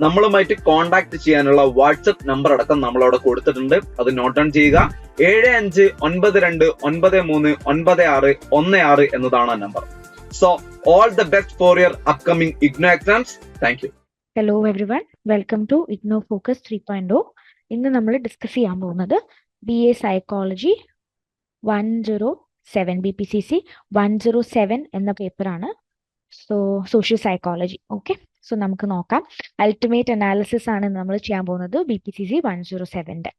നമ്മളുമായിട്ട് കോൺടാക്ട് ചെയ്യാനുള്ള WhatsApp number അടക്കം നമ്മൾ അവിടെ കൊടുത്തിട്ടുണ്ട്. അത് നോട്ട് ഡൗൺ ചെയ്യുക. ഏഴ് അഞ്ച് ഒൻപത് രണ്ട് ഒൻപത് മൂന്ന് ഒൻപത് ആറ് ഒന്ന് ആറ് എന്നതാണ് ആ number so all the best for your upcoming IGNOU exams thank you hello everyone welcome to IGNOU focus three point. ഇന്ന് നമ്മൾ ഡിസ്കസ് ചെയ്യാൻ പോകുന്നത് B A psychology one zero seven B P C C one zero seven എന്ന പേപ്പറാണ് so social psychology okay so നമുക്ക് നോക്കാം. Ultimate analysis ആണ് നമ്മൾ ചെയ്യാൻ പോകുന്നത് B P C C one zero സെവന്റെ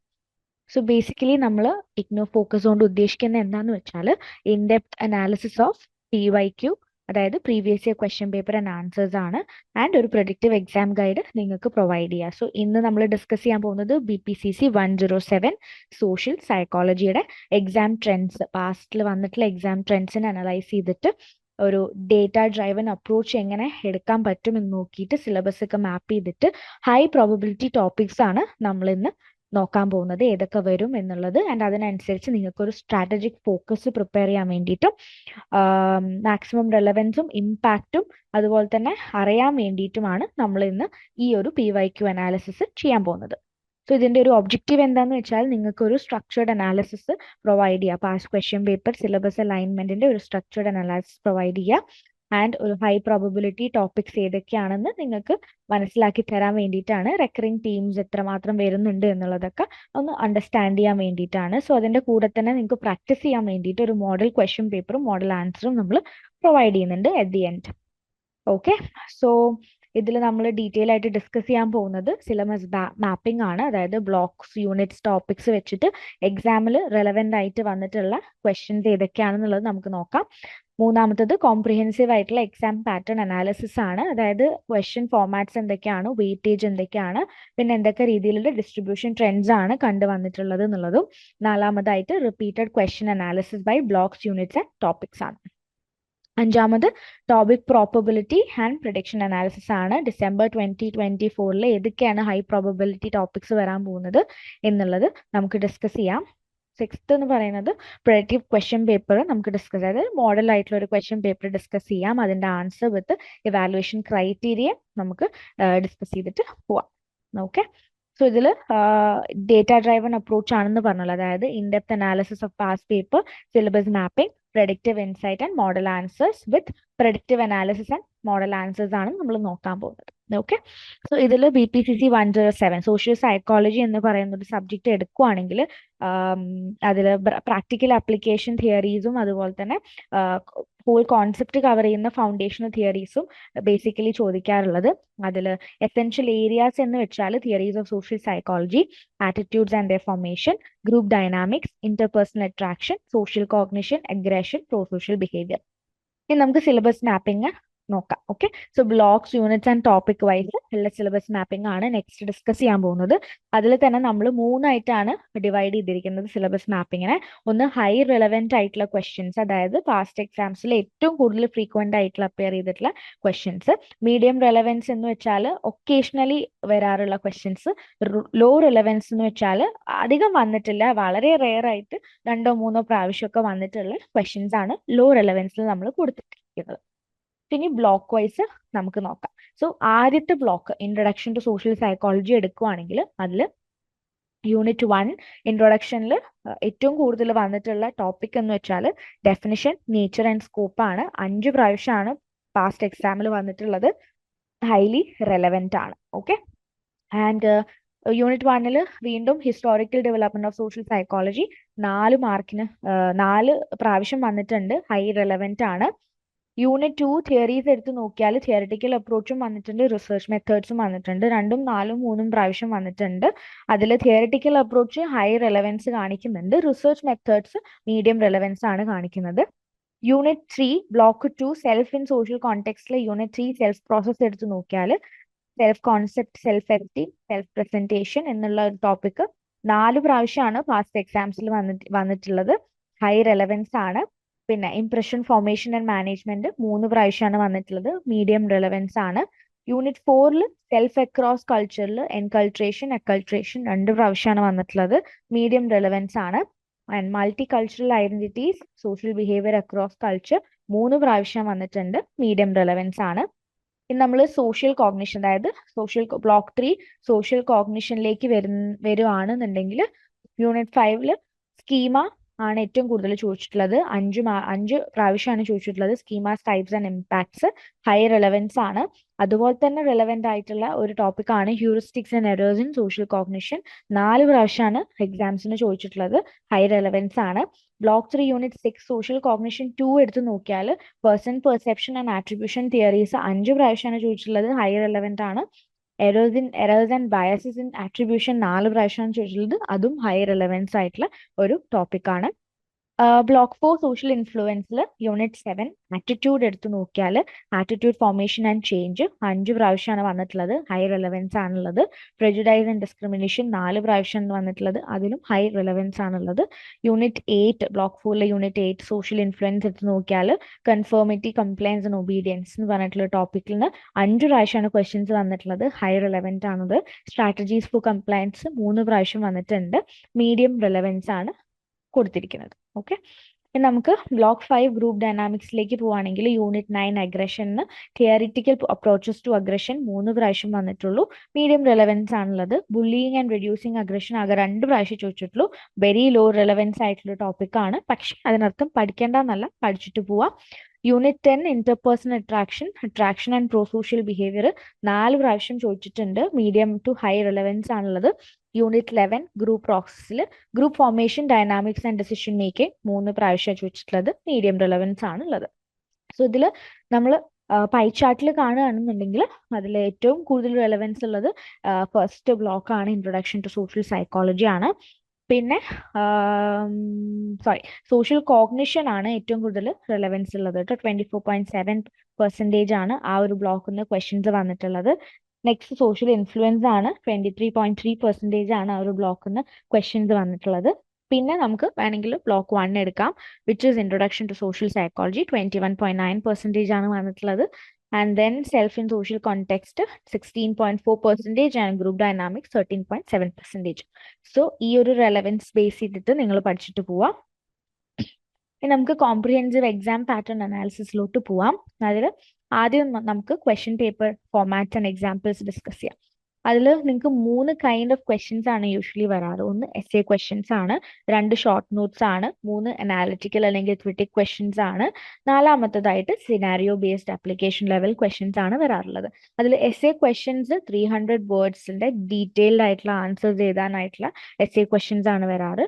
so basically നമ്മൾ ഇഗ്നോ ഫോക്കസ് കൊണ്ട് ഉദ്ദേശിക്കുന്നത് എന്താന്ന് വെച്ചാൽ in depth analysis of P Y Q അതായത് previous year question paper and answers ആണ് ആൻഡ് ഒരു പ്രൊഡക്റ്റീവ് എക്സാം ഗൈഡ് നിങ്ങൾക്ക് പ്രൊവൈഡ് ചെയ്യുക സോ ഇന്ന് നമ്മൾ ഡിസ്കസ് ചെയ്യാൻ പോകുന്നത് B P C C one zero seven social സൈക്കോളജിയുടെ exam trends പാസ്റ്റിൽ വന്നിട്ടുള്ള എക്സാം ട്രെൻഡ്സിനെ അനലൈസ് ചെയ്തിട്ട് ഒരു ഡേറ്റ ഡ്രൈവൻ അപ്രോച്ച് എങ്ങനെ എടുക്കാൻ പറ്റുമെന്ന് നോക്കിയിട്ട് സിലബസ് ഒക്കെ മാപ്പ് ചെയ്തിട്ട് ഹൈ പ്രോബിലിറ്റി ടോപ്പിക്സ് ആണ് നമ്മൾ ഇന്ന് നോക്കാൻ പോകുന്നത്. ഏതൊക്കെ വരും എന്നുള്ളത് ആൻഡ് അതിനനുസരിച്ച് നിങ്ങൾക്ക് ഒരു സ്ട്രാറ്റജിക് ഫോക്കസ് പ്രിപ്പയർ ചെയ്യാൻ വേണ്ടിയിട്ടും മാക്സിമം റെലവൻസും ഇമ്പാക്റ്റും അതുപോലെ തന്നെ അറിയാൻ വേണ്ടിയിട്ടുമാണ് നമ്മൾ ഇന്ന് ഈ ഒരു പി വൈ ക്യു അനാലിസിസ് ചെയ്യാൻ പോകുന്നത്. സോ ഇതിന്റെ ഒരു ഒബ്ജക്റ്റീവ് എന്താന്ന് വെച്ചാൽ നിങ്ങൾക്ക് ഒരു സ്ട്രക്ചേർഡ് അനാലിസിസ് പ്രൊവൈഡ് ചെയ്യുക പാസ് ക്വസ്റ്റ്യൻ പേപ്പർ സിലബസ് അലൈൻമെന്റിന്റെ ഒരു സ്ട്രക്ചേർഡ് അനാലിസിസ് പ്രൊവൈഡ് ചെയ്യുക ആൻഡ് ഒരു ഹൈ പ്രോബബിലിറ്റി ടോപ്പിക്സ് ഏതൊക്കെയാണെന്ന് നിങ്ങൾക്ക് മനസ്സിലാക്കി തരാൻ വേണ്ടിയിട്ടാണ്. റെക്കറിങ് ടീംസ് എത്രമാത്രം വരുന്നുണ്ട് എന്നുള്ളതൊക്കെ ഒന്ന് അണ്ടർസ്റ്റാൻഡ് ചെയ്യാൻ വേണ്ടിയിട്ടാണ്. സോ അതിന്റെ കൂടെ തന്നെ നിങ്ങൾക്ക് പ്രാക്ടീസ് ചെയ്യാൻ വേണ്ടിയിട്ട് ഒരു മോഡൽ ക്വസ്റ്റ്യൻ പേപ്പറും മോഡൽ ആൻസറും നമ്മൾ പ്രൊവൈഡ് ചെയ്യുന്നുണ്ട് at the end okay so ഇതിൽ നമ്മൾ ഡീറ്റെയിൽ ആയിട്ട് ഡിസ്കസ് ചെയ്യാൻ പോകുന്നത് സിലബസ് മാപ്പിംഗ് ആണ്. അതായത് ബ്ലോക്സ് യൂണിറ്റ്സ് ടോപ്പിക്സ് വെച്ചിട്ട് എക്സാമിൽ റെലവെന്റ് ആയിട്ട് വന്നിട്ടുള്ള ക്വസ്റ്റ്യൻസ് ഏതൊക്കെയാണെന്നുള്ളത് നമുക്ക് നോക്കാം. മൂന്നാമത്തത് കോംപ്രിഹെൻസീവ് ആയിട്ടുള്ള എക്സാം പാറ്റേൺ അനാലിസിസ് ആണ്. അതായത് ക്വസ്റ്റ്യൻ ഫോർമാറ്റ്സ് എന്തൊക്കെയാണ് വെയിറ്റേജ് എന്തൊക്കെയാണ് പിന്നെ എന്തൊക്കെ രീതിയിലുള്ള ഡിസ്ട്രിബ്യൂഷൻ ട്രെൻഡ്സ് ആണ് കണ്ടുവന്നിട്ടുള്ളത് എന്നുള്ളതും. നാലാമതായിട്ട് repeated question analysis by blocks units and topics ആണ്. അഞ്ചാമത് topic probability and prediction analysis ആണ്. ഡിസംബർ ട്വന്റി ട്വന്റി ഫോറിൽ ഏതൊക്കെയാണ് ഹൈ പ്രോബബിലിറ്റി ടോപ്പിക്സ് വരാൻ പോകുന്നത് എന്നുള്ളത് നമുക്ക് ഡിസ്കസ് ചെയ്യാം. സിക്സ്ത് എന്ന് പറയുന്നത് പ്രൊഡക്റ്റീവ് ക്വസ്റ്റ്യൻ പേപ്പർ നമുക്ക് ഡിസ്കസ് അതായത് മോഡൽ ആയിട്ടുള്ള ഒരു ക്വസ്റ്റ്യൻ പേപ്പർ ഡിസ്കസ് ചെയ്യാം. അതിന്റെ ആൻസർ വിത്ത് ഇവാലുവേഷൻ ക്രൈറ്റീരിയ നമുക്ക് ഡിസ്കസ് ചെയ്തിട്ട് പോവാം. ഓക്കെ സോ ഇതിൽ ഡേറ്റ ഡ്രൈവൺ അപ്രോച്ച് ആണെന്ന് പറഞ്ഞല്ലോ. അതായത് in depth analysis of pass paper syllabus mapping predictive insight and model answers with predictive analysis and model answers ആണ് നമ്മൾ നോക്കാൻ പോകുന്നത്. ഓക്കെ സോ ഇതിൽ B P C C one zero seven social psychology എന്ന് പറയുന്ന ഒരു സബ്ജക്റ്റ് എടുക്കുവാണെങ്കിൽ അതിൽ പ്രാക്ടിക്കൽ ആപ്ലിക്കേഷൻ തിയറീസും അതുപോലെ തന്നെ ഹോൾ കോൺസെപ്റ്റ് കവർ ചെയ്യുന്ന ഫൗണ്ടേഷണൽ തിയറീസും ബേസിക്കലി ചോദിക്കാറുള്ളത്. അതിൽ എസെൻഷ്യൽ ഏരിയാസ് എന്ന് വെച്ചാൽ theories of social psychology attitudes and formation group dynamics interpersonal attraction social cognition aggression pro social behaviour ഇനി നമുക്ക് സിലബസ് മാപ്പിംഗ് നോക്കാം. Okay so blocks units and topic wise ഉള്ള സിലബസ് മാപ്പിംഗ് ആണ് next discuss ചെയ്യാൻ പോകുന്നത്. അതിൽ തന്നെ നമ്മൾ മൂന്നായിട്ടാണ് ഡിവൈഡ് ചെയ്തിരിക്കുന്നത് സിലബസ് മാപ്പിങ്ങിനെ ഒന്ന് ഹൈ റിലവെന്റ് ആയിട്ടുള്ള ക്വസ്റ്റ്യൻസ് അതായത് പാസ്റ്റ് എക്സാംസിൽ ഏറ്റവും കൂടുതൽ ഫ്രീക്വന്റ് ആയിട്ടുള്ള അപ്പിയർ ചെയ്തിട്ടുള്ള ക്വസ്റ്റ്യൻസ് മീഡിയം റിലവൻസ് എന്ന് വെച്ചാൽ ഒക്കേഷണലി വരാറുള്ള ക്വസ്റ്റ്യൻസ് ലോ റിലവൻസ് എന്ന് വെച്ചാൽ അധികം വന്നിട്ടില്ല. വളരെ റെയർ ആയിട്ട് രണ്ടോ മൂന്നോ പ്രാവശ്യമൊക്കെ വന്നിട്ടുള്ള ക്വസ്റ്റ്യൻസ് ആണ് ലോ റിലവൻസിൽ നമ്മൾ കൊടുത്തിരിക്കുന്നത്. ഇനി ബ്ലോക്ക് വൈസ് നമുക്ക് നോക്കാം. സോ ആദ്യത്തെ block introduction to social psychology എടുക്കുവാണെങ്കിൽ അതിൽ യൂണിറ്റ് വൺ ഇൻട്രൊഡക്ഷനിൽ ഏറ്റവും കൂടുതൽ വന്നിട്ടുള്ള ടോപ്പിക് എന്ന് വെച്ചാൽ ഡെഫിനിഷൻ നേച്ചർ ആൻഡ് സ്കോപ്പ് ആണ്. അഞ്ച് പ്രാവശ്യമാണ് പാസ്റ്റ് എക്സാമിൽ വന്നിട്ടുള്ളത്. ഹൈലി റെലവെന്റ് ആണ്. ഓക്കെ ആൻഡ് യൂണിറ്റ് വണ്ണിൽ വീണ്ടും historical development of social psychology നാല് മാർക്കിന് നാല് പ്രാവശ്യം വന്നിട്ടുണ്ട്. ഹൈ റെലവെന്റ് ആണ്. യൂണിറ്റ് ടു തിയറീസ് എടുത്ത് നോക്കിയാൽ തിയറിറ്റിക്കൽ അപ്രോച്ചും വന്നിട്ടുണ്ട് റിസർച്ച് മെത്തേഡ്സും വന്നിട്ടുണ്ട്. രണ്ടും നാലും മൂന്നും പ്രാവശ്യം വന്നിട്ടുണ്ട്. അതിൽ തിയറിറ്റിക്കൽ അപ്രോച്ച് ഹൈ റെലവൻസ് കാണിക്കുന്നുണ്ട്. റിസർച്ച് മെത്തേഡ്സ് മീഡിയം റെലവൻസ് ആണ് കാണിക്കുന്നത്. Unit three block two self in social കോണ്ടെക്സ്റ്റിലെ unit three self process എടുത്ത് നോക്കിയാൽ self concept self esteem self presentation എന്നുള്ള ഒരു ടോപ്പിക് നാല് പ്രാവശ്യമാണ് പാസ്റ്റ് എക്സാംസിൽ വന്നിട്ട് വന്നിട്ടുള്ളത്. ഹൈ റെലവൻസ് ആണ്. പിന്നെ ഇംപ്രഷൻ ഫോർമേഷൻ ആൻഡ് മാനേജ്മെന്റ് മൂന്ന് പ്രാവശ്യമാണ് വന്നിട്ടുള്ളത്. മീഡിയം റിലവൻസ് ആണ്. യൂണിറ്റ് ഫോറിൽ സെൽഫ് അക്രോസ് കൾച്ചറിൽ എൻകൾട്രേഷൻ അക്കൾട്രേഷൻ രണ്ട് പ്രാവശ്യമാണ് വന്നിട്ടുള്ളത്. മീഡിയം റിലവൻസ് ആണ്. And multi cultural identities social behaviour across culture മൂന്ന് പ്രാവശ്യം വന്നിട്ടുണ്ട്. മീഡിയം റിലവൻസ് ആണ്. ഇനി നമ്മൾ സോഷ്യൽ കോഗ്നിഷൻ അതായത് സോഷ്യൽ ബ്ലോക്ക് ത്രീ സോഷ്യൽ കോഗ്നിഷനിലേക്ക് വരുന്ന വരുവാണെന്നുണ്ടെങ്കിൽ യൂണിറ്റ് ഫൈവിൽ സ്കീമ ആണ് ഏറ്റവും കൂടുതൽ ചോദിച്ചിട്ടുള്ളത്. അഞ്ച് അഞ്ച് പ്രാവശ്യമാണ് ചോദിച്ചിട്ടുള്ളത്. Schemas types and impacts high relevance ആണ്. അതുപോലെ തന്നെ റെലവെന്റ് ആയിട്ടുള്ള ഒരു ടോപ്പിക് ആണ് heuristics and errors in social cognition നാല് പ്രാവശ്യമാണ് എക്സാംസിന് ചോദിച്ചിട്ടുള്ളത്. ഹൈ റെലവൻസ് ആണ്. Block three unit six social cognition two എടുത്ത് നോക്കിയാൽ person perception and attribution theories അഞ്ച് പ്രാവശ്യമാണ് ചോദിച്ചിട്ടുള്ളത്. ഹൈ റെലവെന്റ് ആണ്. Errors in errors and biases in attribution നാല് പ്രാവശ്യമാണ് ചോദിച്ചിട്ടുള്ളത്. അതും ഹൈ റെലവൻസ് ആയിട്ടുള്ള ഒരു ടോപ്പിക് ആണ്. ബ്ലോക്ക് ഫോർ സോഷ്യൽ ഇൻഫ്ലുവൻസിൽ യൂണിറ്റ് സെവൻ ആറ്റിറ്റ്യൂഡ് എടുത്തു നോക്കിയാൽ ആറ്റിറ്റ്യൂഡ് ഫോർമേഷൻ ആൻഡ് ചേഞ്ച് അഞ്ച് പ്രാവശ്യമാണ് വന്നിട്ടുള്ളത് ഹൈ റെലവൻസ് ആണുള്ളത്. പ്രെജുഡൈസ് ആൻഡ് ഡിസ്ക്രിമിനേഷൻ നാല് പ്രാവശ്യമാണ് വന്നിട്ടുള്ളത് അതിലും ഹൈ റെലവൻസ് ആണുള്ളത്. യൂണിറ്റ് എയ്റ്റ് ബ്ലോക്ക് ഫോറിലെ യൂണിറ്റ് എയ്റ്റ് സോഷ്യൽ ഇൻഫ്ലുവൻസ് എടുത്ത് നോക്കിയാൽ കൺഫേമിറ്റി കംപ്ലയൻസ് ആൻഡ് ഒബീഡിയൻസ് എന്ന് പറഞ്ഞിട്ടുള്ള ടോപ്പിക്കിൽ നിന്ന് അഞ്ച് പ്രാവശ്യമാണ് ക്വസ്റ്റ്യൻസ് വന്നിട്ടുള്ളത് ഹൈ റെലവന്റ് ആണത് സ്ട്രാറ്റജീസ് ഫോർ കംപ്ലയൻസ് മൂന്ന് പ്രാവശ്യം വന്നിട്ടുണ്ട് മീഡിയം റെലവൻസ് ആണ് കൊടുത്തിരിക്കുന്നത്. ഓക്കെ നമുക്ക് ബ്ലോക്ക് ഫൈവ് ഗ്രൂപ്പ് ഡൈനാമിക്സിലേക്ക് പോവുകയാണെങ്കിൽ യൂണിറ്റ് നയൻ അഗ്രഷന് തിയറിറ്റിക്കൽ അപ്രോച്ചസ് ടു അഗ്രഷൻ മൂന്ന് പ്രാവശ്യം വന്നിട്ടുള്ളൂ. മീഡിയം റെലവൻസ് ആണുള്ളത്. ബുള്ളിങ് ആൻഡ് റെഡ്യൂസിങ് അഗ്രഷൻ ആകെ രണ്ട് പ്രാവശ്യം ചോദിച്ചിട്ടുള്ളൂ. വെരി ലോ റെലവൻസ് ആയിട്ടുള്ള ടോപ്പിക് ആണ്. പക്ഷെ അതിനർത്ഥം പഠിക്കേണ്ടെന്നല്ല പഠിച്ചിട്ട് പോവാം. Unit ten interpersonal attraction attraction and pro social behaviour നാല് പ്രാവശ്യം ചോദിച്ചിട്ടുണ്ട്. മീഡിയം ടു ഹൈ റെലവൻസ് ആണുള്ളത്. യൂണിറ്റ് ലെവൻ ഗ്രൂപ്പ് പ്രോസസ്സിൽ group formation dynamics and decision making മൂന്ന് പ്രാവശ്യം ചോദിച്ചിട്ടുള്ളത് മീഡിയം റിലവൻസ് ആണ് ഉള്ളത് സോ ഇതിൽ നമ്മൾ പൈ ചാർട്ടിൽ കാണുകയാണെന്നുണ്ടെങ്കിൽ അതിൽ ഏറ്റവും കൂടുതൽ റെലവൻസ് ഉള്ളത് ഫസ്റ്റ് ബ്ലോക്ക് ആണ് ഇൻട്രൊഡക്ഷൻ ടു സോഷ്യൽ സൈക്കോളജി ആണ്. പിന്നെ സോറി സോഷ്യൽ കോഗ്നിഷൻ ആണ് ഏറ്റവും കൂടുതൽ റെലവൻസ് ഉള്ളത് കേട്ടോ. Twenty four point seven percentage ആണ് ആ ഒരു ബ്ലോക്കിൽ നിന്ന് ക്വസ്റ്റ്യൻസ് വന്നിട്ടുള്ളത്. നെക്സ്റ്റ് സോഷ്യൽ ഇൻഫ്ലുവൻസ് ആണ് twenty three point three percentage ആണ് ആ ഒരു ബ്ലോക്കിൽ നിന്ന് ക്വസ്റ്റ്യൻസ് വന്നിട്ടുള്ളത്. പിന്നെ നമുക്ക് വേണമെങ്കിൽ ബ്ലോക്ക് വൺ എടുക്കാം which is introduction to social psychology twenty one point nine percentage ആണ് വന്നിട്ടുള്ളത്. And then self in social context sixteen point four percentage and group dynamics thirteen point seven percentage so ഈ ഒരു relevance base ചെയ്തിട്ട് നിങ്ങൾ പഠിച്ചിട്ട് പോവാം. ഇനി നമുക്ക് കോംപ്രിഹെൻസീവ് എക്സാം പാറ്റേൺ അനാലിസിസിലോട്ട് പോവാം. അതിൽ ആദ്യം നമുക്ക് question paper format and examples discuss ചെയ്യാം. അതിൽ നിങ്ങൾക്ക് മൂന്ന് കൈൻഡ് ഓഫ് ക്വസ്റ്റ്യൻസ് ആണ് യൂഷ്വലി വരാറ്. ഒന്ന് എസ് എ ക്വസ്റ്റ്യൻസ് ആണ് രണ്ട് ഷോർട്ട് നോട്ട്സ് ആണ് മൂന്ന് അനാലിറ്റിക്കൽ അല്ലെങ്കിൽ ക്രിറ്റിക് ക്വസ്റ്റ്യൻസ് ആണ് നാലാമത്തതായിട്ട് scenario based application level questions ആണ് വരാറുള്ളത്. അതിൽ essay questions three hundred വേർഡ്സിന്റെ ഡീറ്റെയിൽഡ് ആയിട്ടുള്ള ആൻസേഴ്സ് എഴുതാനായിട്ടുള്ള എസ് എ ക്വസ്റ്റ്യൻസ് ആണ് വരാറ്.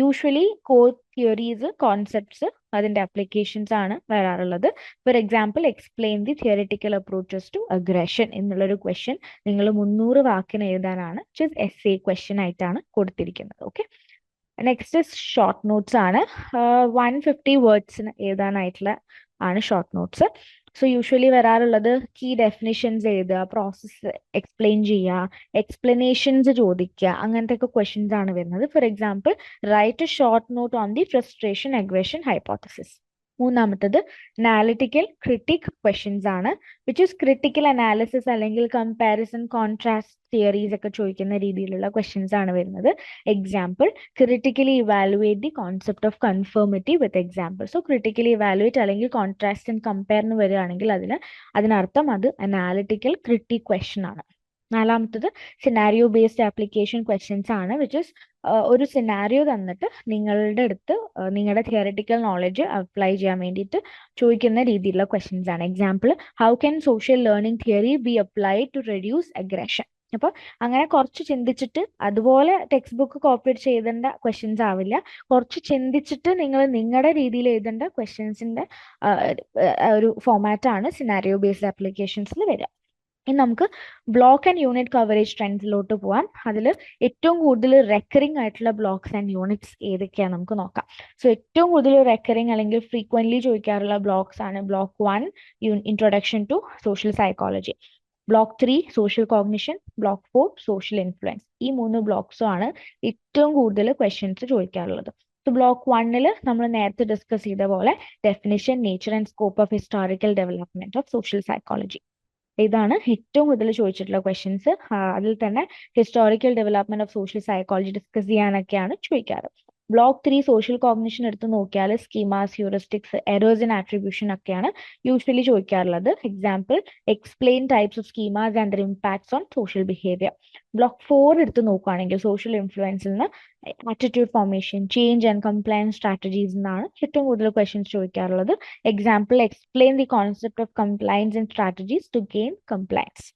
യൂഷ്വലി കോർ തിയറീസ് കോൺസെപ്റ്റ്സ് അതിന്റെ അപ്ലിക്കേഷൻസ് ആണ് വരാറുള്ളത്. For example explain the theoretical approaches to aggression എന്നുള്ളൊരു ക്വസ്റ്റ്യൻ നിങ്ങൾ മുന്നൂറ് വാക്കിന് എഴുതാനാണ് എസ് എ ക്വസ്റ്റ്യൻ ആയിട്ടാണ് കൊടുത്തിരിക്കുന്നത്. ഓക്കെ നെക്സ്റ്റ് ഷോർട്ട് നോട്ട്സ് ആണ്. വൺ ഫിഫ്റ്റി വേർഡ്സിന് എഴുതാനായിട്ടുള്ള ആണ് ഷോർട്ട് നോട്ട്സ് സോ യൂഷ്വലി വരാറുള്ളത് കീ ഡെഫിനിഷൻസ് എഴുതുക പ്രോസസ്സ് എക്സ്പ്ലെയിൻ ചെയ്യുക എക്സ്പ്ലനേഷൻസ് ചോദിക്കുക അങ്ങനത്തെ ഒക്കെ ക്വസ്റ്റ്യൻസ് ആണ് വരുന്നത്. For example write a short note on the frustration aggression hypothesis മൂന്നാമത്തത് അനാലിറ്റിക്കൽ ക്രിട്ടിക് ക്വസ്റ്റ്യൻസ് ആണ് വിച്ച് ഇസ് ക്രിട്ടിക്കൽ അനാലിസിസ് അല്ലെങ്കിൽ കമ്പാരിസൺ കോൺട്രാസ്റ്റ് തിയറീസ് ഒക്കെ ചോദിക്കുന്ന രീതിയിലുള്ള ക്വസ്റ്റ്യൻസ് ആണ് വരുന്നത്. Example critically evaluate the concept of conformity with example so critically evaluate അല്ലെങ്കിൽ contrast and compare എന്ന് വരികയാണെങ്കിൽ അതിന് അതിനർത്ഥം അത് അനാലിറ്റിക്കൽ ക്രിട്ടിക് ക്വസ്റ്റ്യൻ ആണ്. നാലാമത്തത് സിനാരിയോ ബേസ്ഡ് ആപ്ലിക്കേഷൻ ക്വസ്റ്റ്യൻസ് ആണ് വിച്ച് ഇസ് ഒരു സിനാരിയോ തന്നിട്ട് നിങ്ങളുടെ അടുത്ത് നിങ്ങളുടെ തിയറിറ്റിക്കൽ നോളജ് അപ്ലൈ ചെയ്യാൻ വേണ്ടിയിട്ട് ചോദിക്കുന്ന രീതിയിലുള്ള ക്വസ്റ്റ്യൻസ് ആണ്. Example how can social learning theory be apply to reduce aggression അപ്പോൾ അങ്ങനെ കുറച്ച് ചിന്തിച്ചിട്ട് അതുപോലെ ടെക്സ്റ്റ് ബുക്ക് കോപ്പി ചെയ്തേണ്ട ക്വസ്റ്റ്യൻസ് ആവില്ല. കുറച്ച് ചിന്തിച്ചിട്ട് നിങ്ങൾ നിങ്ങളുടെ രീതിയിൽ എഴുതേണ്ട ക്വസ്റ്റ്യൻസിന്റെ ഒരു ഫോമാറ്റ് ആണ് സിനാരിയോ ബേസ്ഡ് ആപ്ലിക്കേഷൻസിൽ വരിക. ഇനി നമുക്ക് ബ്ലോക്ക് ആൻഡ് യൂണിറ്റ് കവറേജ് ട്രെൻഡ്സിലോട്ട് പോവാം. അതിൽ ഏറ്റവും കൂടുതൽ റെക്കറിംഗ് ആയിട്ടുള്ള ബ്ലോക്സ് ആൻഡ് യൂണിറ്റ്സ് ഏതൊക്കെയാണ് നമുക്ക് നോക്കാം. സോ ഏറ്റവും കൂടുതൽ റെക്കറിംഗ് അല്ലെങ്കിൽ ഫ്രീക്വന്റ്ലി ചോദിക്കാറുള്ള ബ്ലോക്സ് ആണ് block one introduction to social psychology block three social cognition block four social influence ഈ മൂന്ന് ബ്ലോക്സും ആണ് ഏറ്റവും കൂടുതൽ ക്വസ്റ്റ്യൻസ് ചോദിക്കാറുള്ളത്. സോ ബ്ലോക്ക് വണ്ണിൽ നമ്മൾ നേരത്തെ ഡിസ്കസ് ചെയ്ത പോലെ definition nature and scope of historical development of social psychology ഇതാണ് ഏറ്റവും കൂടുതൽ ചോദിച്ചിട്ടുള്ള ക്വസ്റ്റ്യൻസ് അതിൽ തന്നെ historical development of social psychology discuss ചെയ്യാനൊക്കെയാണ് ചോദിക്കാറ്. ബ്ലോക്ക് ത്രീ സോഷ്യൽ കോഗ്നിഷൻ എടുത്ത് നോക്കിയാൽ schemas heuristics errors in attribution ഒക്കെയാണ് usually ചോദിക്കാറുള്ളത്. Example explain types of schemas and impacts on social behaviour block four എടുത്ത് നോക്കുകയാണെങ്കിൽ സോഷ്യൽ ഇൻഫ്ലുവൻസിൽ നിന്ന് attitude formation change and compliance strategies എന്നാണ് ഏറ്റവും കൂടുതൽ questions ചോദിക്കാറുള്ളത്. Example explain the concept of compliance and strategies to gain compliance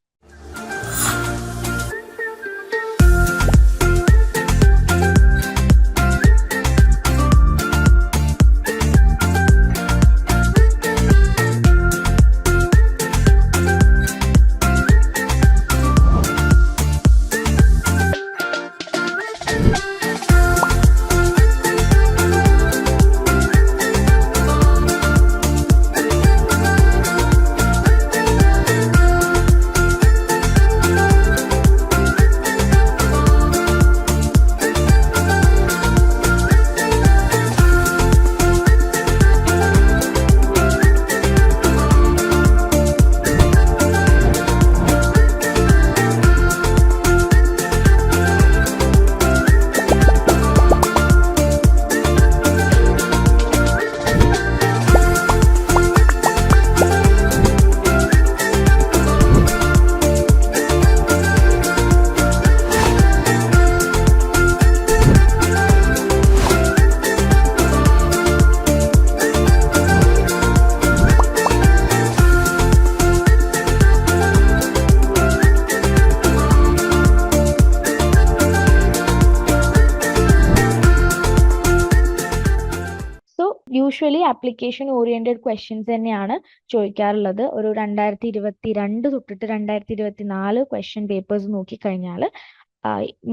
application oriented questions തന്നെയാണ് ചോദിക്കാറുള്ളത്. ഒരു രണ്ടായിരത്തി ഇരുപത്തി രണ്ട് തൊട്ടിട്ട് രണ്ടായിരത്തി ഇരുപത്തി നാല് ക്വസ്റ്റ്യൻ പേപ്പേഴ്സ് നോക്കിക്കഴിഞ്ഞാൽ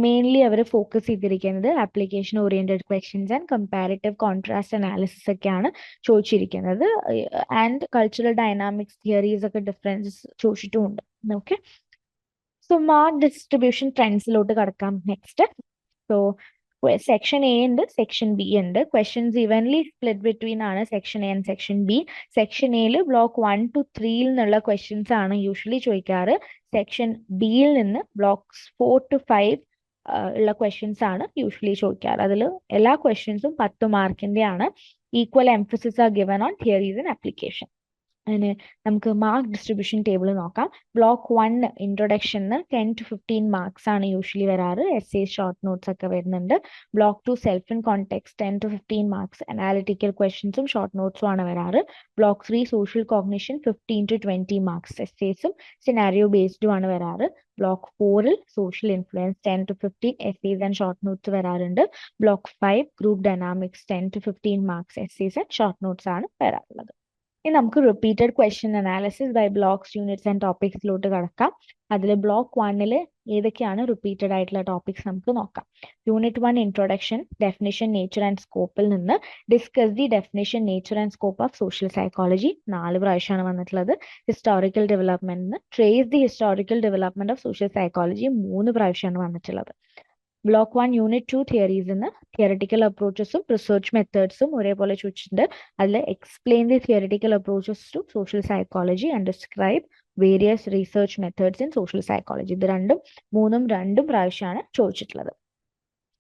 മെയിൻലി അവർ ഫോക്കസ് ചെയ്തിരിക്കുന്നത് application oriented questions and comparative contrast analysis ഒക്കെയാണ് ചോദിച്ചിരിക്കുന്നത്. ആൻഡ് കൾച്ചറൽ ഡൈനാമിക്സ് തിയറീസ് ഒക്കെ ഡിഫറൻസ് ചോദിച്ചിട്ടുമുണ്ട്. ഓക്കെ സോ മാർക്ക് ഡിസ്ട്രിബ്യൂഷൻ ട്രെൻഡ്സിലോട്ട് കടക്കാം നെക്സ്റ്റ് സോ സെക്ഷൻ എ ഉണ്ട് സെക്ഷൻ ബി ഉണ്ട്. ക്വസ്റ്റ്യൻസ് ഇവൻലി സ്പ്ലിറ്റ് ബിറ്റ്വീൻ ആണ് section A and section B section എയിൽ ബ്ലോക്ക് വൺ ടു ത്രീയിൽ നിന്നുള്ള ക്വസ്റ്റ്യൻസ് ആണ് യൂഷ്വലി ചോദിക്കാറ്. സെക്ഷൻ ബിയിൽ നിന്ന് ബ്ലോക്സ് ഫോർ ടു ഫൈവ് ഉള്ള ക്വസ്റ്റ്യൻസ് ആണ് യൂഷ്വലി ചോദിക്കാറ്. അതിൽ എല്ലാ ക്വസ്റ്റ്യൻസും പത്ത് മാർക്കിന്റെ ആണ്. Equal emphasis are given on theories and application അതിന് നമുക്ക് മാർക്ക് ഡിസ്ട്രിബ്യൂഷൻ ടേബിൾ നോക്കാം. Block one introduction ten to fifteen marks ആണ് യൂഷ്വലി വരാറ്. എസ് എ ഷോർട്ട് നോട്ട്സ് ഒക്കെ വരുന്നുണ്ട്. Block two self in context ten to fifteen marks analytical ക്വസ്റ്റ്യൻസും short നോട്ട്സും ആണ് വരാറ്. Block three social cognition fifteen to twenty marks S എസും scenario ബേസ്ഡും ആണ് വരാറ്. ബ്ലോക്ക് ഫോറിൽ social influence ten to fifteen essays and short notes വരാറുണ്ട്. Block five group dynamics ten to fifteen marks essays and short notes ആണ് വരാറുള്ളത്. ഇനി നമുക്ക് repeated question analysis by blocks units and ടോപ്പിക്സിലോട്ട് കടക്കാം. അതിൽ ബ്ലോക്ക് വണ്ണിൽ ഏതൊക്കെയാണ് റിപ്പീറ്റഡ് ആയിട്ടുള്ള ടോപ്പിക്സ് നമുക്ക് നോക്കാം. Unit one introduction definition nature and സ്കോപ്പിൽ നിന്ന് discuss the definition nature and scope of social psychology നാല് പ്രാവശ്യമാണ് വന്നിട്ടുള്ളത്. Historical development trace the historical development of social psychology മൂന്ന് പ്രാവശ്യമാണ് വന്നിട്ടുള്ളത്. Block one unit two theories എന്ന് തിയറട്ടിക്കൽ അപ്രോച്ചസും റിസർച്ച് മെത്തേഡ്സും ഒരേപോലെ ചോദിച്ചിട്ടുണ്ട്. അതിൽ explain the theoretical approaches to social psychology and describe various research methods in social psychology ഇത് രണ്ടും മൂന്നും രണ്ടും പ്രാവശ്യമാണ് ചോദിച്ചിട്ടുള്ളത്.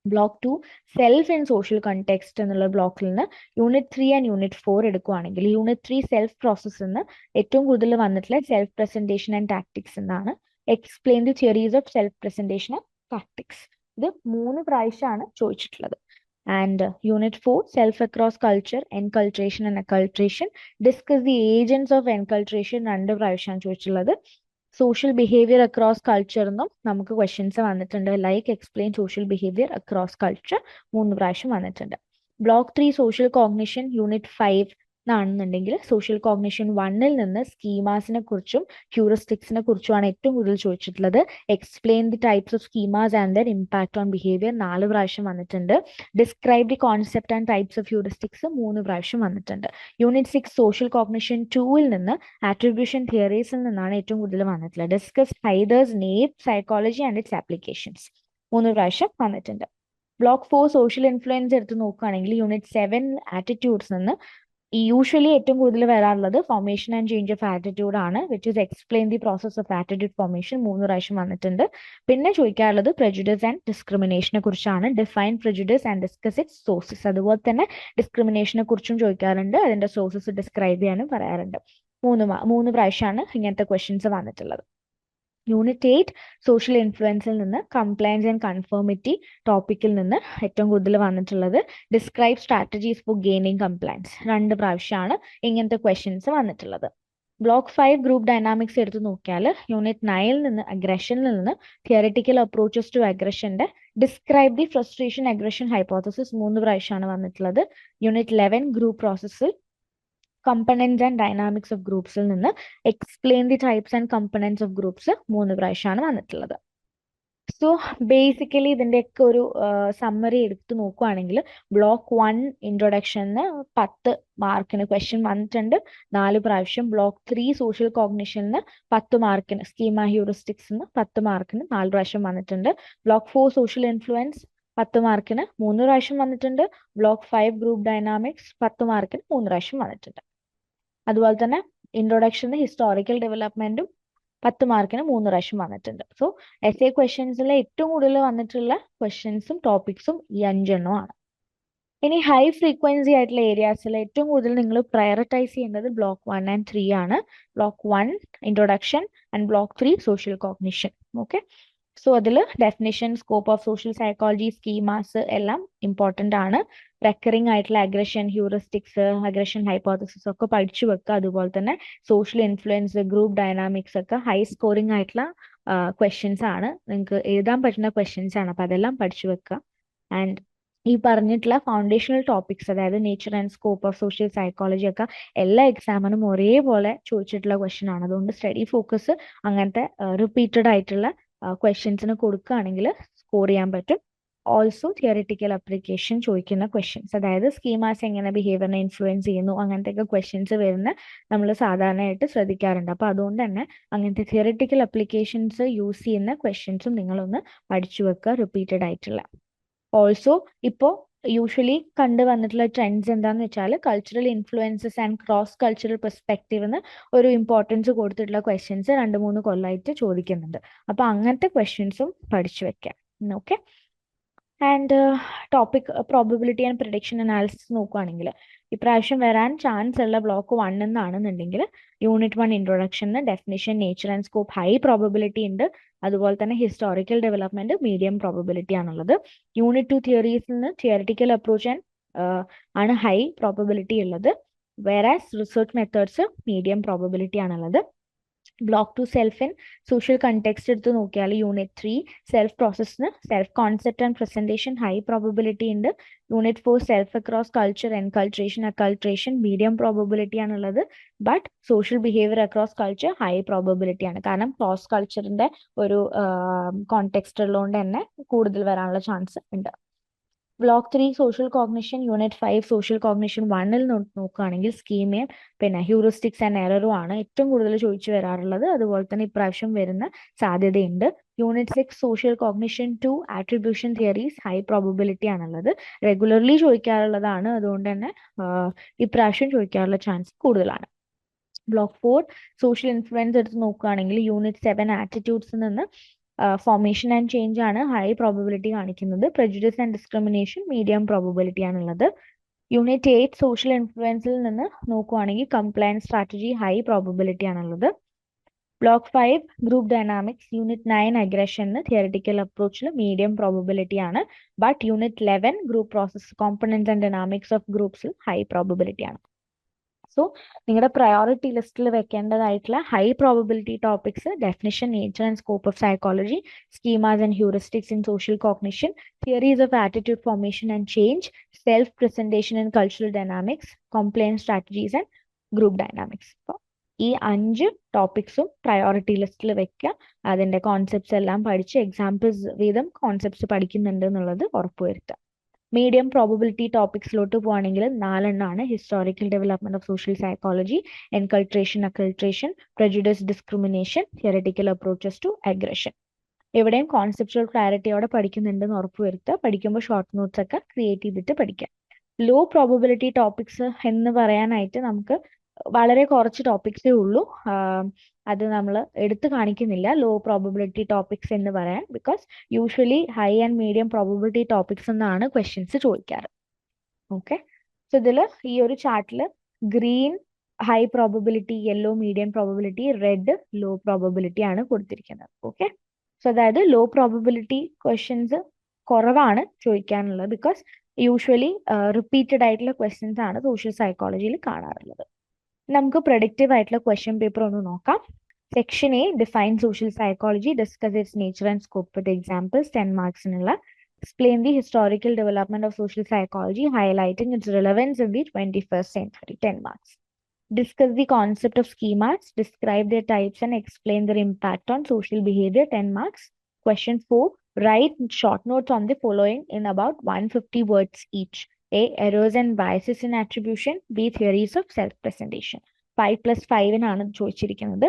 Block two self in social context എന്നുള്ള ബ്ലോക്കിൽ നിന്ന് unit three and unit four എടുക്കുകയാണെങ്കിൽ യൂണിറ്റ് ത്രീ സെൽഫ് പ്രോസസ്സ് എന്ന് ഏറ്റവും കൂടുതൽ വന്നിട്ടുള്ള സെൽഫ് പ്രസന്റേഷൻ ആൻഡ് ടാക്ടിക്സ് എന്നാണ് explain the theories of self presentation and tactics ഇത് മൂന്ന് പ്രാവശ്യമാണ് ചോദിച്ചിട്ടുള്ളത്. And unit four self across culture enculturation and acculturation discuss the agents of enculturation രണ്ട് പ്രാവശ്യമാണ് ചോദിച്ചിട്ടുള്ളത്. സോഷ്യൽ ബിഹേവിയർ അക്രോസ് കൾച്ചർ എന്നും നമുക്ക് ക്വസ്റ്റ്യൻസ് വന്നിട്ടുണ്ട്. Like explain social behaviour across culture മൂന്ന് പ്രാവശ്യം വന്നിട്ടുണ്ട്. Block three social cognition unit five എന്നാണെന്നുണ്ടെങ്കിൽ social cognition വണ്ണിൽ നിന്ന് സ്കീമാസിനെ കുറിച്ചും ഹ്യൂറിസ്റ്റിക്സിനെ കുറിച്ചുമാണ് ഏറ്റവും കൂടുതൽ ചോദിച്ചിട്ടുള്ളത്. Explain the types of schemas and their impact on behaviour നാല് പ്രാവശ്യം വന്നിട്ടുണ്ട്. Describe the concept and types of heuristics മൂന്ന് പ്രാവശ്യം വന്നിട്ടുണ്ട്. യൂണിറ്റ് സിക്സ് സോഷ്യൽ കോഗ്നിഷൻ ടൂവിൽ നിന്ന് ആട്രിബ്യൂഷൻ തിയറീസിൽ നിന്നാണ് ഏറ്റവും കൂടുതൽ വന്നിട്ടുള്ളത്. Discuss Heider's naive psychology and its applications മൂന്ന് പ്രാവശ്യം വന്നിട്ടുണ്ട്. ബ്ലോക്ക് ഫോർ സോഷ്യൽ ഇൻഫ്ലുവൻസ് എടുത്ത് നോക്കുകയാണെങ്കിൽ യൂണിറ്റ് സെവൻ ആറ്റിറ്റ്യൂഡ്സ് നിന്ന് യൂഷ്വലി ഏറ്റവും കൂടുതൽ വരാറുള്ളത് formation and change of attitude ആണ് which is explain the process of attitude formation മൂന്ന് പ്രാവശ്യം വന്നിട്ടുണ്ട്. പിന്നെ ചോദിക്കാറുള്ളത് പ്രെജുഡസ് ആൻഡ് ഡിസ്ക്രിമിനേഷനെ കുറിച്ചാണ്. Define prejudice and discuss it sources അതുപോലെ തന്നെ ഡിസ്ക്രിമിനേഷനെ കുറിച്ചും ചോദിക്കാറുണ്ട്. അതിന്റെ സോഴ്സസ് ഡിസ്ക്രൈബ് ചെയ്യാനും പറയാറുണ്ട്. മൂന്ന് മൂന്ന് പ്രാവശ്യമാണ് ഇങ്ങനത്തെ ക്വസ്റ്റ്യൻസ് വന്നിട്ടുള്ളത്. യൂണിറ്റ് എയ്റ്റ് സോഷ്യൽ ഇൻഫ്ലുവൻസിൽ നിന്ന് കംപ്ലയൻസ് ആൻഡ് കൺഫേമിറ്റി ടോപ്പിക്കിൽ നിന്ന് ഏറ്റവും കൂടുതൽ വന്നിട്ടുള്ളത് describe strategies for gaining compliance രണ്ട് പ്രാവശ്യമാണ് ഇങ്ങനത്തെ ക്വസ്റ്റ്യൻസ് വന്നിട്ടുള്ളത്. ബ്ലോക്ക് ഫൈവ് ഗ്രൂപ്പ് ഡൈനാമിക്സ് എടുത്ത് നോക്കിയാൽ യൂണിറ്റ് നയനിൽ നിന്ന് അഗ്രഷനിൽ നിന്ന് theoretical approaches to അഗ്രഷന്റെ describe the frustration aggression hypothesis മൂന്ന് പ്രാവശ്യമാണ് വന്നിട്ടുള്ളത്. യൂണിറ്റ് ലെവൻ ഗ്രൂപ്പ് പ്രോസസ്സിൽ കമ്പണൻസ് ആൻഡ് ഡൈനാമിക്സ് ഓഫ് ഗ്രൂപ്പ്സിൽ നിന്ന് explain the types and components of groups മൂന്ന് പ്രാവശ്യമാണ് വന്നിട്ടുള്ളത്. സോ ബേസിക്കലി ഇതിന്റെയൊക്കെ ഒരു സമ്മറി എടുത്ത് നോക്കുവാണെങ്കിൽ ബ്ലോക്ക് വൺ ഇൻട്രൊഡക്ഷന് പത്ത് മാർക്കിന് ക്വസ്റ്റ്യൻ വന്നിട്ടുണ്ട്. നാല് പ്രാവശ്യം ബ്ലോക്ക് ത്രീ സോഷ്യൽ കോഗ്നിഷന് പത്ത് മാർക്കിന് സ്കീമ ഹ്യൂറിസ്റ്റിക്സിന് പത്ത് മാർക്കിന് നാല് പ്രാവശ്യം വന്നിട്ടുണ്ട്. ബ്ലോക്ക് ഫോർ സോഷ്യൽ ഇൻഫ്ലുവൻസ് പത്ത് മാർക്കിന് മൂന്ന് പ്രാവശ്യം വന്നിട്ടുണ്ട്. ബ്ലോക്ക് ഫൈവ് ഗ്രൂപ്പ് ഡൈനാമിക്സ് പത്ത് മാർക്കിന് മൂന്ന് പ്രാവശ്യം വന്നിട്ടുണ്ട്. അതുപോലെ തന്നെ ഇൻട്രൊഡക്ഷന് ഹിസ്റ്റോറിക്കൽ ഡെവലപ്മെന്റും പത്ത് മാർക്കിന് മൂന്ന് പ്രാവശ്യം വന്നിട്ടുണ്ട്. സോ എസ് എ ക്വസ്റ്റ്യൻസിലെ ഏറ്റവും കൂടുതൽ വന്നിട്ടുള്ള ക്വസ്റ്റ്യൻസും ടോപ്പിക്സും ഈ അഞ്ചെണ്ണമാണ് ഇനി ഹൈ ഫ്രീക്വൻസി ആയിട്ടുള്ള ഏരിയാസിൽ ഏറ്റവും കൂടുതൽ നിങ്ങൾ പ്രയോറിറ്റൈസ് ചെയ്യേണ്ടത് ബ്ലോക്ക് വൺ ആൻഡ് ത്രീ ആണ്. Block one introduction and block three social cognition okay so അതിൽ definition scope of social psychology schemas എല്ലാം ഇമ്പോർട്ടന്റ് ആണ്. റെക്കറിംഗ് ആയിട്ടുള്ള അഗ്രഷൻ ഹ്യൂറിസ്റ്റിക്സ് അഗ്രഷൻ ഹൈപ്പോത്തസിസ് ഒക്കെ പഠിച്ചു വെക്കുക. അതുപോലെ തന്നെ സോഷ്യൽ ഇൻഫ്ലുവൻസ് ഗ്രൂപ്പ് ഡൈനാമിക്സ് ഒക്കെ ഹൈ സ്കോറിംഗ് ആയിട്ടുള്ള ക്വസ്റ്റ്യൻസ് ആണ്. നിങ്ങൾക്ക് എഴുതാൻ പറ്റുന്ന ക്വസ്റ്റ്യൻസ് ആണ്. അപ്പൊ അതെല്ലാം പഠിച്ചു വെക്കുക. ആൻഡ് ഈ പറഞ്ഞിട്ടുള്ള ഫൗണ്ടേഷണൽ ടോപ്പിക്സ് അതായത് nature and scope of social psychology ഒക്കെ എല്ലാ എക്സാമിനും ഒരേപോലെ ചോദിച്ചിട്ടുള്ള ക്വസ്റ്റ്യൻ ആണ്. അതുകൊണ്ട് സ്റ്റഡി ഫോക്കസ് അങ്ങനത്തെ റിപ്പീറ്റഡ് ആയിട്ടുള്ള ക്വസ്റ്റ്യൻസിന് കൊടുക്കുകയാണെങ്കിൽ സ്കോർ ചെയ്യാൻ പറ്റും. ഓൾസോ തിയറിറ്റിക്കൽ അപ്ലിക്കേഷൻ ചോദിക്കുന്ന ക്വസ്റ്റ്യൻസ് അതായത് സ്കീമാസ് എങ്ങനെ ബിഹേവിയറിനെ ഇൻഫ്ലുവൻസ് ചെയ്യുന്നു അങ്ങനത്തെ ഒക്കെ ക്വസ്റ്റ്യൻസ് വരുന്ന നമ്മൾ സാധാരണയായിട്ട് ശ്രദ്ധിക്കാറുണ്ട്. അപ്പോൾ അതുകൊണ്ട് തന്നെ അങ്ങനത്തെ തിയറിറ്റിക്കൽ അപ്ലിക്കേഷൻസ് യൂസ് ചെയ്യുന്ന ക്വസ്റ്റ്യൻസും നിങ്ങളൊന്ന് പഠിച്ചു വെക്കുക റിപ്പീറ്റഡ് ആയിട്ടുള്ള. ഓൾസോ ഇപ്പോ യൂഷ്വലി കണ്ടു വന്നിട്ടുള്ള ട്രെൻഡ്സ് എന്താന്ന് വെച്ചാൽ cultural influences and cross cultural പെർസ്പെക്റ്റീവിന് ഒരു ഇമ്പോർട്ടൻസ് കൊടുത്തിട്ടുള്ള ക്വസ്റ്റ്യൻസ് രണ്ട് മൂന്ന് കൊല്ലമായിട്ട് ചോദിക്കുന്നുണ്ട്. അപ്പൊ അങ്ങനത്തെ ക്വസ്റ്റ്യൻസും പഠിച്ചു വെക്കാം. Okay and topic probability and prediction analysis നോക്കുകയാണെങ്കിൽ ഇപ്രാവശ്യം വരാൻ ചാൻസ് ഉള്ള ബ്ലോക്ക് വൺ എന്നാണെന്നുണ്ടെങ്കിൽ unit one ഇൻട്രൊഡക്ഷന് definition nature and scope high probability ഉണ്ട്. അതുപോലെ തന്നെ ഹിസ്റ്റോറിക്കൽ ഡെവലപ്മെന്റ് മീഡിയം പ്രോബിലിറ്റി ആണുള്ളത്. യൂണിറ്റ് ടു തിയറീസിൽ നിന്ന് തിയറിറ്റിക്കൽ അപ്രോച്ച് ആൻഡ് ആണ് ഹൈ പ്രോബിലിറ്റി ഉള്ളത്. Various research methods medium probability ആണുള്ളത്. Block two self in social context എടുത്ത് നോക്കിയാൽ unit three self പ്രോസസ്സിന് self concept and presentation high probability ഉണ്ട്. Unit four self across culture enculturation acculturation medium probability ആണുള്ളത്. But social behaviour across culture high probability ആണ്. കാരണം cross കൾച്ചറിന്റെ ഒരു context ഉള്ളതുകൊണ്ട് തന്നെ കൂടുതൽ വരാനുള്ള ചാൻസ് ഉണ്ട്. Block three social cognition unit five social cognition വണ്ണിൽ നോക്കുകയാണെങ്കിൽ സ്കീമയും പിന്നെ ഹ്യൂറിസ്റ്റിക്സ് ആൻഡ് എററും ആണ് ഏറ്റവും കൂടുതൽ ചോദിച്ചു വരാറുള്ളത്. അതുപോലെ തന്നെ ഇപ്രാവശ്യം വരുന്ന സാധ്യതയുണ്ട്. Unit six social cognition to attribution theories high probability ആണുള്ളത്. റെഗുലർലി ചോദിക്കാറുള്ളതാണ്. അതുകൊണ്ട് തന്നെ ഇപ്രാവശ്യം ചോദിക്കാറുള്ള ചാൻസ് കൂടുതലാണ്. ബ്ലോക്ക് ഫോർ സോഷ്യൽ ഇൻഫ്ലുവൻസ് എടുത്ത് നോക്കുകയാണെങ്കിൽ യൂണിറ്റ് സെവൻ ആറ്റിറ്റ്യൂഡ്സിൽ നിന്ന് ഫോർമേഷൻ ആൻഡ് ചേഞ്ച് ആണ് ഹൈ പ്രോബിലിറ്റി കാണിക്കുന്നത്. Prejudice and discrimination medium probability ആണുള്ളത്. യൂണിറ്റ് എയ്റ്റ് സോഷ്യൽ ഇൻഫ്ലുവൻസിൽ നിന്ന് നോക്കുവാണെങ്കിൽ കംപ്ലയൻസ് സ്ട്രാറ്റജി ഹൈ പ്രോബിലിറ്റി ആണുള്ളത്. Block five group dynamics unit nine അഗ്രഷന് theoretical അപ്രോച്ചിൽ മീഡിയം പ്രോബിലിറ്റി ആണ്. But unit eleven group process components and dynamics of ഗ്രൂപ്പ്സിൽ high probability ആണ്. So നിങ്ങളുടെ priority ലിസ്റ്റിൽ വെക്കേണ്ടതായിട്ടുള്ള high probability topics definition nature and scope of psychology schemas and heuristics in social cognition theories of attitude formation and change self presentation and cultural dynamics compliance strategies and group dynamics അപ്പോൾ ഈ അഞ്ച് ടോപ്പിക്സും priority ലിസ്റ്റിൽ വെക്കുക അതിന്റെ concepts എല്ലാം പഠിച്ച് examples വീതം concepts പഠിക്കുന്നുണ്ട് എന്നുള്ളത് ഉറപ്പുവരുത്തുക മീഡിയം പ്രോബബിലിറ്റി ടോപ്പിക്സിലോട്ട് പോവാണെങ്കിൽ നാലെണ്ണമാണ് historical development of social psychology enculturation acculturation prejudice discrimination theoretical approaches to aggression എവിടെയും കോൺസെപ്റ്റുവൽ ക്ലാരിറ്റിയോടെ പഠിക്കുന്നുണ്ടെന്ന് ഉറപ്പുവരുത്തുക പഠിക്കുമ്പോൾ ഷോർട്ട് നോട്ട്സ് ഒക്കെ ക്രിയേറ്റ് ചെയ്തിട്ട് പഠിക്കാം ലോ പ്രോബബിലിറ്റി ടോപ്പിക്സ് എന്ന് പറയാനായിട്ട് നമുക്ക് വളരെ കുറച്ച് ടോപ്പിക്സേ ഉള്ളൂ. അത് നമ്മൾ എടുത്തു കാണിക്കുന്നില്ല. ലോ പ്രോബബിലിറ്റി ടോപ്പിക്സ് എന്ന് പറയാൻ. Because usually high and medium probability topics എന്നാണ് ക്വസ്റ്റ്യൻസ് ചോദിക്കാറ്. ഓക്കെ സോ ഇതിൽ ഈ ഒരു ചാർട്ടിൽ green high probability yellow medium probability red low probability ആണ് കൊടുത്തിരിക്കുന്നത്. ഓക്കെ സോ അതായത് ലോ പ്രോബബിലിറ്റി ക്വസ്റ്റ്യൻസ് കുറവാണ് ചോദിക്കാനുള്ളത്. ബിക്കോസ് യൂഷ്വലി റിപ്പീറ്റഡ് ആയിട്ടുള്ള ക്വസ്റ്റ്യൻസ് ആണ് സോഷ്യൽ സൈക്കോളജിയിൽ കാണാറുള്ളത്. നമുക്ക് പ്രൊഡക്റ്റീവ് ആയിട്ടുള്ള ക്വസ്റ്റ്യൻ പേപ്പർ ഒന്ന് നോക്കാം section A define social psychology discuss its nature and scope with examples ten മാർക്സിനുള്ള explain the historical development of social psychology, highlighting its relevance in the 21st century, 10 marks. Discuss the concept of schemas, describe their types and explain their impact on social behavior, 10 marks. Question 4, write short notes on the following in about 150 words each. A. Errors and biases in attribution. B. Theories of self-presentation. 5 plus 5 ആണ് ചോദിച്ചിരിക്കുന്നത്.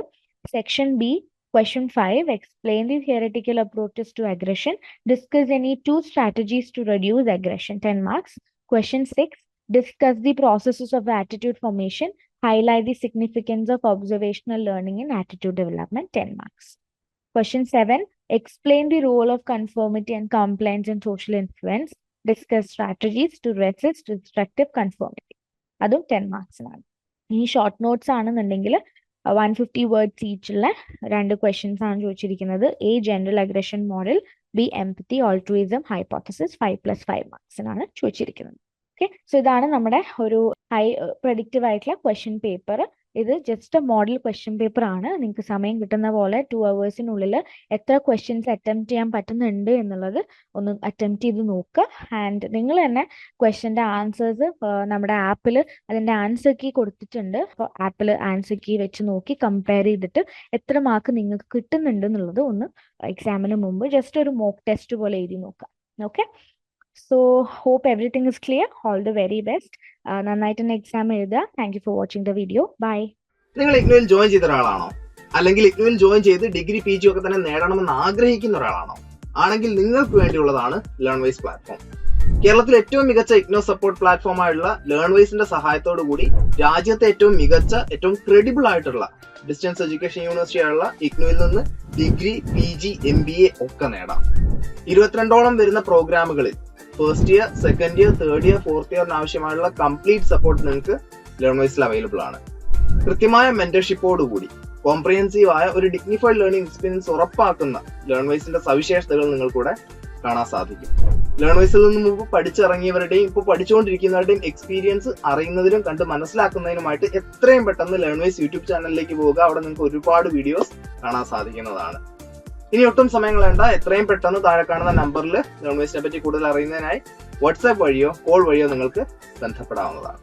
Section B, question 5, explain the theoretical approaches to aggression. Discuss any two strategies to reduce aggression, 10 marks. Question 6, discuss the processes of attitude formation. Highlight the significance of observational learning in attitude development, 10 marks. Question 7, explain the role of conformity and compliance in social influence. Discuss strategies to resist destructive conformity അതും ten മാർക്സിനാണ് ഈ short notes ആണെന്നുണ്ടെങ്കിൽ one fifty words ഈച്ചുള്ള രണ്ട് questions ആണ് ചോദിച്ചിരിക്കുന്നത്. A general aggression model B empathy altruism hypothesis five plus five മാർക്സിനാണ് ചോദിച്ചിരിക്കുന്നത്. Okay so ഇതാണ് നമ്മുടെ ഒരു ഹൈ പ്രഡിക്റ്റീവ് ആയിട്ടുള്ള ക്വസ്റ്റ്യൻ പേപ്പർ ഇത് ജസ്റ്റ് മോഡൽ ക്വസ്റ്റ്യൻ പേപ്പർ ആണ്. നിങ്ങൾക്ക് സമയം കിട്ടുന്ന പോലെ ടു അവേഴ്സിനുള്ളിൽ എത്ര ക്വസ്റ്റ്യൻസ് അറ്റംപ്റ്റ് ചെയ്യാൻ പറ്റുന്നുണ്ട് എന്നുള്ളത് ഒന്ന് അറ്റംപ്റ്റ് ചെയ്ത് നോക്കുക. ആൻഡ് നിങ്ങൾ തന്നെ ക്വസ്റ്റ്യന്റെ ആൻസേഴ്സ് നമ്മുടെ ആപ്പിൽ അതിന്റെ ആൻസർ കീ കൊടുത്തിട്ടുണ്ട്. അപ്പോൾ ആപ്പിൽ ആൻസർ കീ വെച്ച് നോക്കി കമ്പയർ ചെയ്തിട്ട് എത്ര മാർക്ക് നിങ്ങൾക്ക് കിട്ടുന്നുണ്ട് എന്നുള്ളത് ഒന്ന് എക്സാമിന് മുമ്പ് ജസ്റ്റ് ഒരു മോക്ക് ടെസ്റ്റ് പോലെ എഴുതി നോക്കുക. Okay so hope everything is clear all the very best നന്നായിട്ട് തന്നെ എക്സാം എഴുതുക. Thank you for watching the video bye നിങ്ങൾ ഇഗ്നുവിൽ ജോയിൻ ചെയ്ത ഒരാളാണോ? അല്ലെങ്കിൽ ഇഗ്നുവിൽ ജോയിൻ ചെയ്ത് ഡിഗ്രി പി ജി ഒക്കെ തന്നെ നേടണമെന്ന് ആഗ്രഹിക്കുന്ന ഒരാളാണോ? ആണെങ്കിൽ നിങ്ങൾക്ക് വേണ്ടിയുള്ളതാണ് ലേൺ വൈസ് പ്ലാറ്റ്ഫോം കേരളത്തിലെ ഏറ്റവും മികച്ച ഇഗ്നോ സപ്പോർട്ട് പ്ലാറ്റ്ഫോമായുള്ള ലേൺ വൈസിന്റെ സഹായത്തോടു കൂടി രാജ്യത്തെ ഏറ്റവും മികച്ച ഏറ്റവും ക്രെഡിബിൾ ആയിട്ടുള്ള ഡിസ്റ്റൻസ് എഡ്യൂക്കേഷൻ യൂണിവേഴ്സിറ്റി ആയുള്ള ഇഗ്നുവിൽ നിന്ന് degree P G M B A ഒക്കെ നേടാം. ഇരുപത്തിരണ്ടോളം വരുന്ന പ്രോഗ്രാമുകളിൽ first year second year third year fourth ഇയറിന് ആവശ്യമായുള്ള കംപ്ലീറ്റ് സപ്പോർട്ട് നിങ്ങൾക്ക് ലേൺ വൈസിൽ അവൈലബിൾ ആണ്. കൃത്യമായ മെന്റർഷിപ്പോടുകൂടി കോംപ്രിഹെൻസീവ് ആയ ഒരു ഡിഗ്നിഫൈഡ് ലേണിംഗ് എക്സ്പീരിയൻസ് ഉറപ്പാക്കുന്ന ലേൺ വൈസിന്റെ സവിശേഷതകൾ നിങ്ങൾക്കൂടെ കാണാൻ സാധിക്കും. ലേൺ വൈസിൽ നിന്ന് മുമ്പ് പഠിച്ചിറങ്ങിയവരുടെയും ഇപ്പോൾ പഠിച്ചുകൊണ്ടിരിക്കുന്നവരുടെയും എക്സ്പീരിയൻസ് അറിയുന്നതിനും കണ്ട് മനസ്സിലാക്കുന്നതിനുമായിട്ട് എത്രയും പെട്ടെന്ന് ലേൺ വൈസ് യൂട്യൂബ് ചാനലിലേക്ക് പോവുക. അവിടെ നിങ്ങൾക്ക് ഒരുപാട് വീഡിയോസ് കാണാൻ സാധിക്കുന്നതാണ്. ഇനി ഒട്ടും സമയം കളയണ്ട. എത്രയും പെട്ടെന്ന് താഴെ കാണുന്ന നമ്പറിൽ നോൺ വെജിനെ പറ്റി കൂടുതൽ അറിയുന്നതിനായി വാട്സാപ്പ് വഴിയോ കോൾ വഴിയോ നിങ്ങൾക്ക് ബന്ധപ്പെടാവുന്നതാണ്.